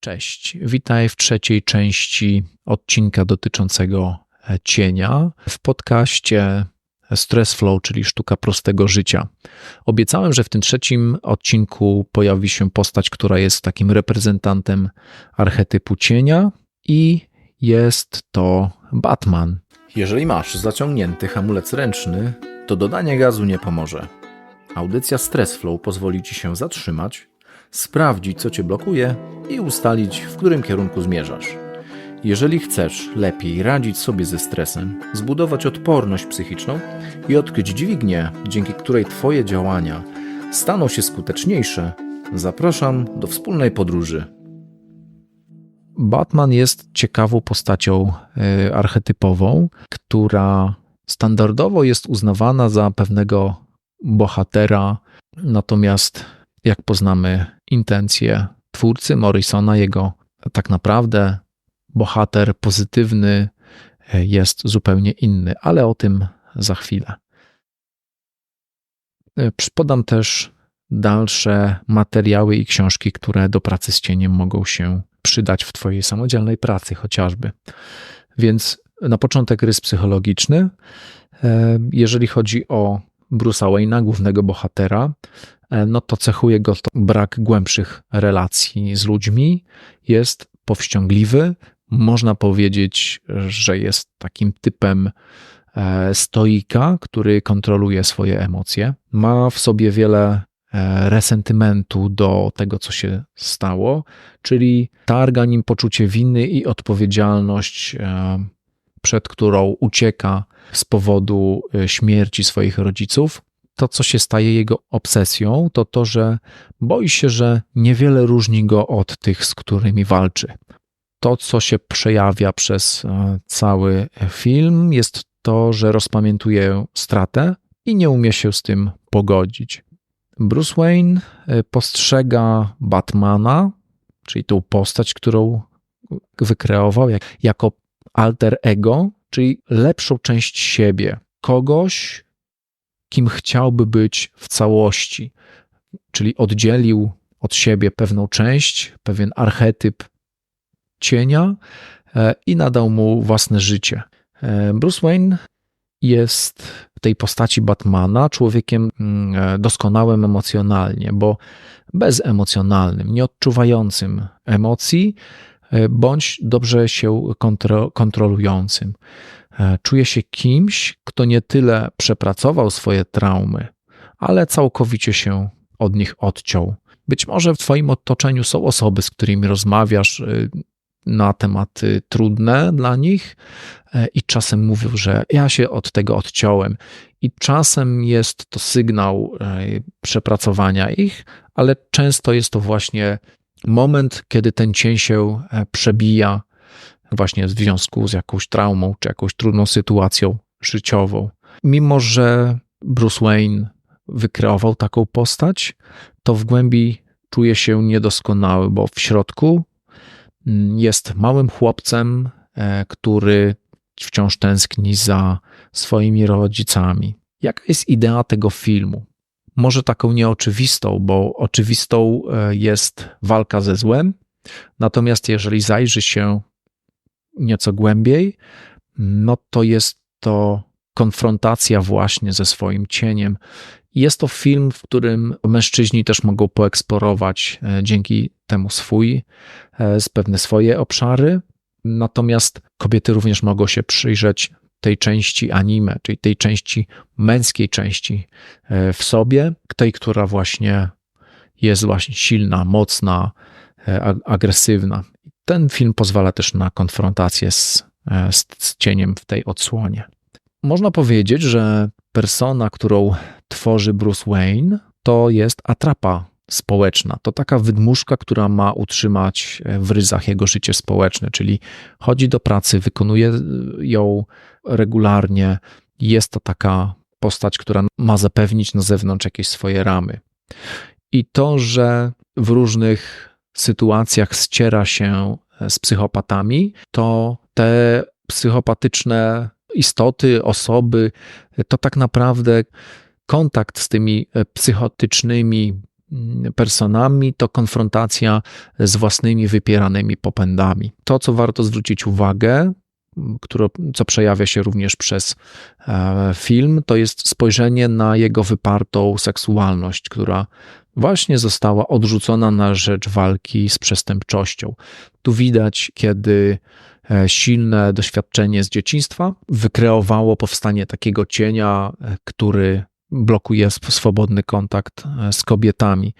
Cześć, witaj w trzeciej części odcinka dotyczącego e, cienia w podcaście Stress Flow, czyli sztuka prostego życia. Obiecałem, że w tym trzecim odcinku pojawi się postać, która jest takim reprezentantem archetypu cienia i jest to Batman. Jeżeli masz zaciągnięty hamulec ręczny, to dodanie gazu nie pomoże. Audycja Stress Flow pozwoli ci się zatrzymać, sprawdzić co cię blokuje i ustalić w którym kierunku zmierzasz. Jeżeli chcesz lepiej radzić sobie ze stresem, zbudować odporność psychiczną i odkryć dźwignię, dzięki której Twoje działania staną się skuteczniejsze, zapraszam do wspólnej podróży. Batman jest ciekawą postacią y, archetypową, która standardowo jest uznawana za pewnego bohatera, natomiast jak poznamy intencje twórcy Morrisona, jego tak naprawdę bohater pozytywny e, jest zupełnie inny, ale o tym za chwilę. E, podam też dalsze materiały i książki, które do pracy z cieniem mogą się przydać w Twojej samodzielnej pracy, chociażby. Więc na początek rys psychologiczny. E, jeżeli chodzi o Bruce'a Wayne'a, głównego bohatera, no to cechuje go to brak głębszych relacji z ludźmi, jest powściągliwy, można powiedzieć, że jest takim typem e, stoika, który kontroluje swoje emocje. Ma w sobie wiele e, resentymentu do tego, co się stało, czyli targa nim poczucie winy i odpowiedzialność, e, przed którą ucieka z powodu śmierci swoich rodziców. To, co się staje jego obsesją, to to, że boi się, że niewiele różni go od tych, z którymi walczy to, co się przejawia przez e, cały film, jest to, że rozpamiętuje stratę i nie umie się z tym pogodzić. Bruce Wayne e, postrzega Batmana, czyli tą postać, którą wykreował, jako alter ego, czyli lepszą część siebie, kogoś, kim chciałby być w całości, czyli oddzielił od siebie pewną część, pewien archetyp cienia e, i nadał mu własne życie. E, Bruce Wayne jest w tej postaci Batmana człowiekiem mm, e, doskonałym emocjonalnie, bo bezemocjonalnym, nieodczuwającym emocji, bądź dobrze się kontro kontrolującym. Czuje się kimś, kto nie tyle przepracował swoje traumy, ale całkowicie się od nich odciął. Być może w Twoim otoczeniu są osoby, z którymi rozmawiasz, na tematy trudne dla nich e, i czasem mówią, że ja się od tego odciąłem. I czasem jest to sygnał e, przepracowania ich, ale często jest to właśnie moment, kiedy ten cień się e, przebija właśnie w związku z jakąś traumą czy jakąś trudną sytuacją życiową. Mimo, że Bruce Wayne wykreował taką postać, to w głębi czuje się niedoskonały, bo w środku jest małym chłopcem, e, który wciąż tęskni za swoimi rodzicami. Jaka jest idea tego filmu? Może taką nieoczywistą, bo oczywistą e, jest walka ze złem, natomiast jeżeli zajrzy się nieco głębiej, no to jest to konfrontacja właśnie ze swoim cieniem. Jest to film, w którym mężczyźni też mogą poeksplorować e, dzięki temu swój, e, pewne swoje obszary, natomiast kobiety również mogą się przyjrzeć tej części anime, czyli tej części męskiej części e, w sobie, tej, która właśnie jest właśnie silna, mocna, agresywna. Ten film pozwala też na konfrontację z, z, z cieniem w tej odsłonie. Można powiedzieć, że persona, którą tworzy Bruce Wayne, to jest atrapa społeczna. To taka wydmuszka, która ma utrzymać w ryzach jego życie społeczne, czyli chodzi do pracy, wykonuje ją regularnie. Jest to taka postać, która ma zapewnić na zewnątrz jakieś swoje ramy. I to, że w różnych sytuacjach ściera się z psychopatami, to te psychopatyczne istoty, osoby, to tak naprawdę kontakt z tymi psychotycznymi personami to konfrontacja z własnymi wypieranymi popędami. To, co warto zwrócić uwagę, które, co przejawia się również przez e, film, to jest spojrzenie na jego wypartą seksualność, która właśnie została odrzucona na rzecz walki z przestępczością. Tu widać, kiedy e, silne doświadczenie z dzieciństwa wykreowało powstanie takiego cienia, e, który blokuje swobodny kontakt z kobietami.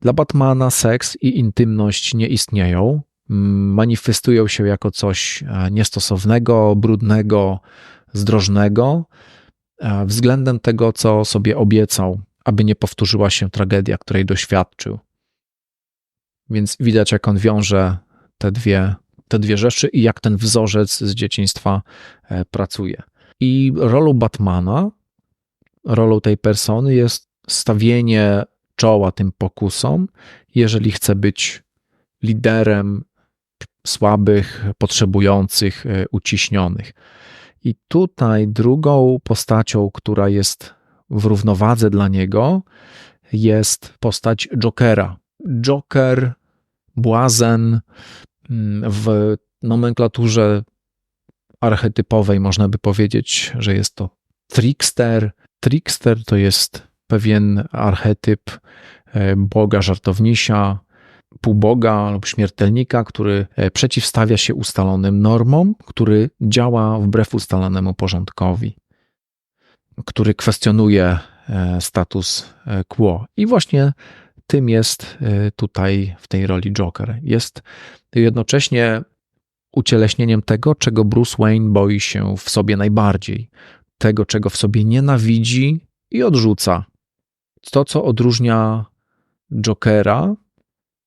Dla Batmana seks i intymność nie istnieją manifestują się jako coś e, niestosownego, brudnego, zdrożnego, e, względem tego, co sobie obiecał, aby nie powtórzyła się tragedia, której doświadczył. Więc widać, jak on wiąże te dwie, te dwie rzeczy i jak ten wzorzec z dzieciństwa e, pracuje. I rolą Batmana, rolą tej persony jest stawienie czoła tym pokusom, jeżeli chce być liderem słabych, potrzebujących, e, uciśnionych. I tutaj drugą postacią, która jest w równowadze dla niego, jest postać Jokera. Joker, błazen, mm, w nomenklaturze archetypowej można by powiedzieć, że jest to trickster. Trickster to jest pewien archetyp e, boga żartownisia, półboga lub śmiertelnika, który e, przeciwstawia się ustalonym normom, który działa wbrew ustalonemu porządkowi, który kwestionuje e, status quo. I właśnie tym jest tutaj w tej roli Joker. Jest jednocześnie ucieleśnieniem tego, czego Bruce Wayne boi się w sobie najbardziej, tego, czego w sobie nienawidzi i odrzuca. To, co odróżnia Jokera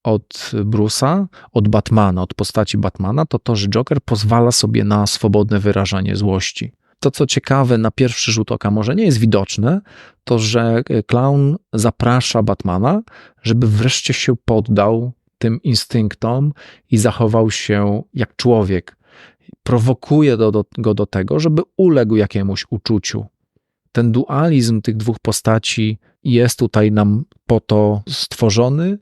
od Bruce'a, od Batmana, od postaci Batmana, to to, że Joker pozwala sobie na swobodne wyrażanie złości. To, co ciekawe, na pierwszy rzut oka może nie jest widoczne, to że clown zaprasza Batmana, żeby wreszcie się poddał tym instynktom i zachował się jak człowiek. Prowokuje do, go do tego, żeby uległ jakiemuś uczuciu. Ten dualizm tych dwóch postaci jest tutaj nam po to stworzony,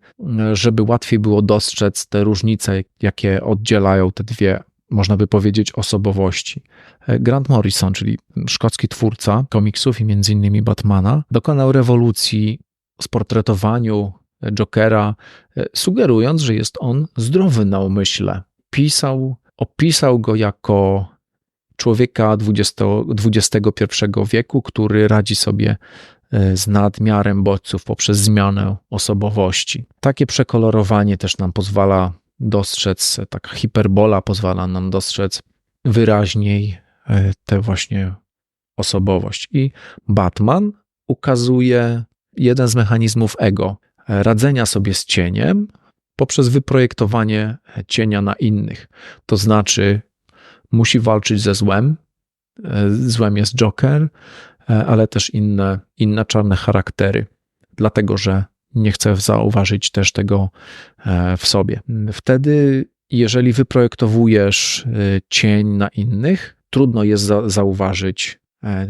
żeby łatwiej było dostrzec te różnice, jakie oddzielają te dwie, można by powiedzieć, osobowości. Grant Morrison, czyli szkocki twórca komiksów i między innymi Batmana, dokonał rewolucji w sportretowaniu Jokera, sugerując, że jest on zdrowy na umyśle. Pisał, opisał go jako człowieka XXI wieku, który radzi sobie e, z nadmiarem bodźców poprzez zmianę osobowości. Takie przekolorowanie też nam pozwala dostrzec, taka hiperbola pozwala nam dostrzec wyraźniej e, tę właśnie osobowość. I Batman ukazuje jeden z mechanizmów ego, e, radzenia sobie z cieniem poprzez wyprojektowanie cienia na innych. To znaczy, musi walczyć ze złem. E, złem jest Joker, e, ale też inne, inne czarne charaktery, dlatego że nie chcę zauważyć też tego e, w sobie. Wtedy, jeżeli wyprojektowujesz cień na innych, trudno jest za, zauważyć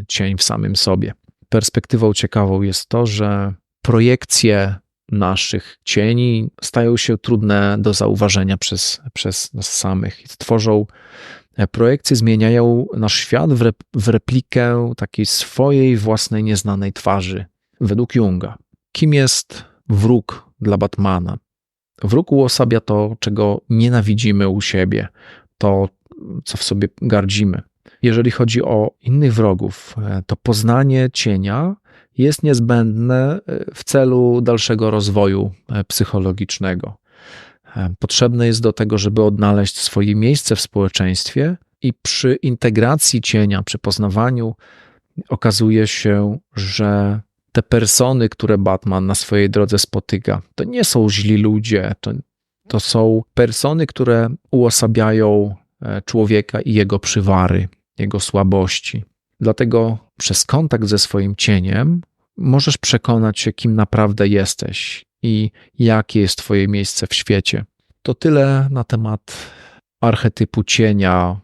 cień w samym sobie. Perspektywą ciekawą jest to, że projekcje naszych cieni stają się trudne do zauważenia przez, przez nas samych. Tworzą E, projekcje zmieniają nasz świat w, rep w replikę takiej swojej własnej nieznanej twarzy. Według Junga, kim jest wróg dla Batmana? Wróg uosabia to, czego nienawidzimy u siebie, to, co w sobie gardzimy. Jeżeli chodzi o innych wrogów, e, to poznanie cienia jest niezbędne e, w celu dalszego rozwoju psychologicznego. E, potrzebne jest do tego, żeby odnaleźć swoje miejsce w społeczeństwie, i przy integracji cienia, przy poznawaniu, okazuje się, że te persony, które Batman na swojej drodze spotyka, to nie są źli ludzie, to, to są persony, które uosabiają e, człowieka i jego przywary, jego słabości. Dlatego przez kontakt ze swoim cieniem możesz przekonać się, kim naprawdę jesteś i jakie jest Twoje miejsce w świecie. To tyle na temat archetypu cienia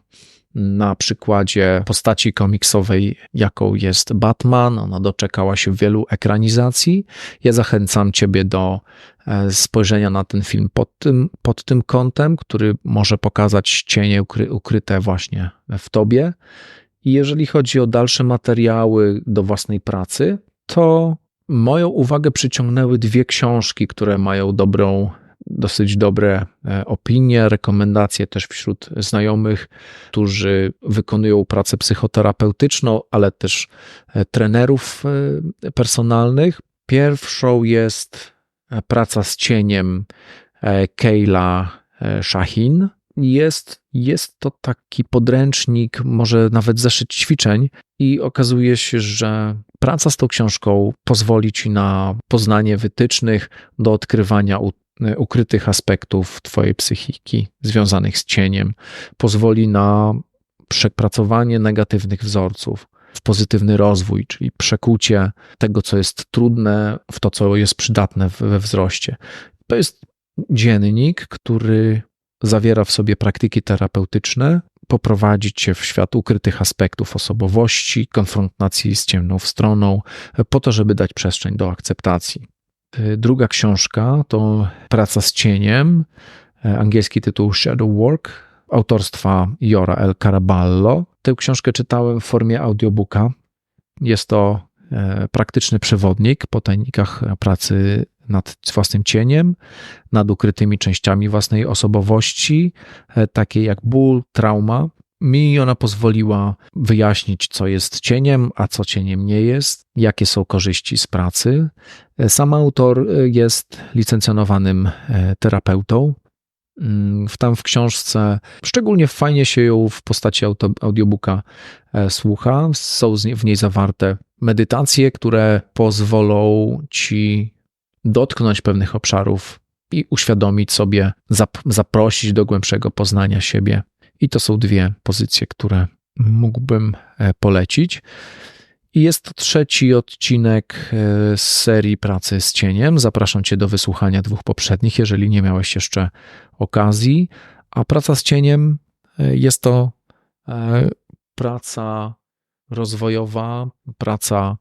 na przykładzie postaci komiksowej, jaką jest Batman. Ona doczekała się wielu ekranizacji. Ja zachęcam Ciebie do e, spojrzenia na ten film pod tym, pod tym kątem, który może pokazać cienie ukry, ukryte właśnie w Tobie. I jeżeli chodzi o dalsze materiały do własnej pracy, to moją uwagę przyciągnęły dwie książki, które mają dobrą dosyć dobre e, opinie, rekomendacje też wśród znajomych, którzy wykonują pracę psychoterapeutyczną, ale też e, trenerów e, personalnych. Pierwszą jest praca z cieniem Keila Shahin. Jest, jest to taki podręcznik, może nawet zeszyt ćwiczeń, i okazuje się, że praca z tą książką pozwoli ci na poznanie wytycznych do odkrywania E, ukrytych aspektów Twojej psychiki związanych z cieniem, pozwoli na przepracowanie negatywnych wzorców w pozytywny rozwój, czyli przekucie tego, co jest trudne, w to, co jest przydatne we wzroście. To jest dziennik, który zawiera w sobie praktyki terapeutyczne, poprowadzić cię w świat ukrytych aspektów osobowości, konfrontacji z ciemną stroną, po to, żeby dać przestrzeń do akceptacji. Y, druga książka to Praca z cieniem, y, angielski tytuł Shadow Work, autorstwa Jora L. Caraballo. Tę książkę czytałem w formie audiobooka. Jest to y, praktyczny przewodnik po tajnikach pracy nad własnym cieniem, nad ukrytymi częściami własnej osobowości, takie jak ból, trauma, mi ona pozwoliła wyjaśnić, co jest cieniem, a co cieniem nie jest, jakie są korzyści z pracy. Sam autor jest licencjonowanym e, terapeutą. Mm, tam w książce szczególnie fajnie się ją w postaci auto, audiobooka e, słucha. Są w niej zawarte medytacje, które pozwolą ci dotknąć pewnych obszarów i uświadomić sobie, zaprosić do głębszego poznania siebie. I to są dwie pozycje, które mógłbym e, polecić. I jest to trzeci odcinek e, z serii Pracy z cieniem. Zapraszam Cię do wysłuchania dwóch poprzednich, jeżeli nie miałeś jeszcze okazji. A praca z cieniem e, jest to praca rozwojowa, praca,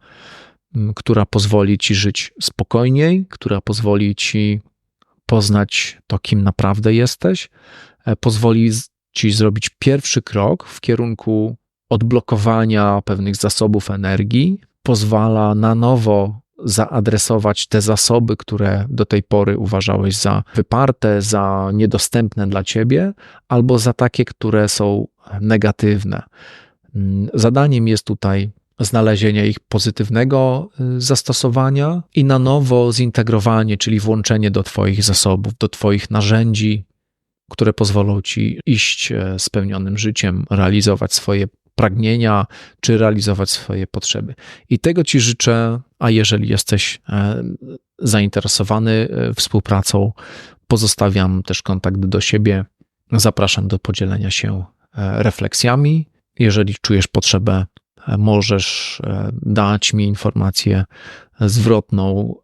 która pozwoli Ci żyć spokojniej, która pozwoli Ci poznać to, kim naprawdę jesteś, pozwoli ci zrobić pierwszy krok w kierunku odblokowania pewnych zasobów energii, pozwala na nowo zaadresować te zasoby, które do tej pory uważałeś za wyparte, za niedostępne dla ciebie, albo za takie, które są negatywne. Zadaniem jest tutaj znalezienie ich pozytywnego y, zastosowania i na nowo zintegrowanie, czyli włączenie do Twoich zasobów, do Twoich narzędzi, które pozwolą ci iść e, spełnionym życiem, realizować swoje pragnienia, czy realizować swoje potrzeby. I tego ci życzę, a jeżeli jesteś e, zainteresowany e, współpracą, pozostawiam też kontakt do siebie. Zapraszam do podzielenia się refleksjami. Jeżeli czujesz potrzebę, możesz dać mi informację zwrotną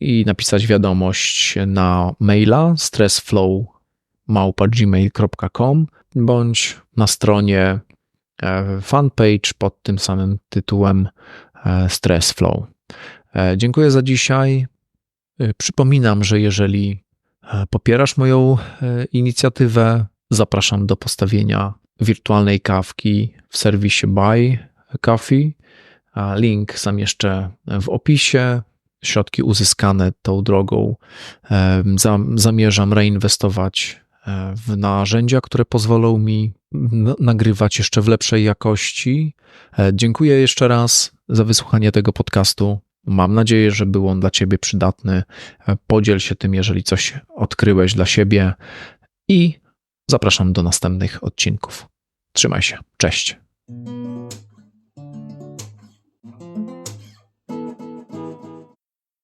i napisać wiadomość na maila stressflow małpa.gmail.com bądź na stronie e, fanpage pod tym samym tytułem e, Stress Flow. E, dziękuję za dzisiaj. Przypominam, że jeżeli popierasz moją inicjatywę, zapraszam do postawienia wirtualnej kawki w serwisie Buy Coffee. Link zamieszczę w opisie. Środki uzyskane tą drogą zamierzam reinwestować w narzędzia, które pozwolą mi nagrywać jeszcze w lepszej jakości. E, dziękuję jeszcze raz za wysłuchanie tego podcastu. Mam nadzieję, że był on dla Ciebie przydatny. E, podziel się tym, jeżeli coś odkryłeś dla siebie i zapraszam do następnych odcinków. Trzymaj się. Cześć.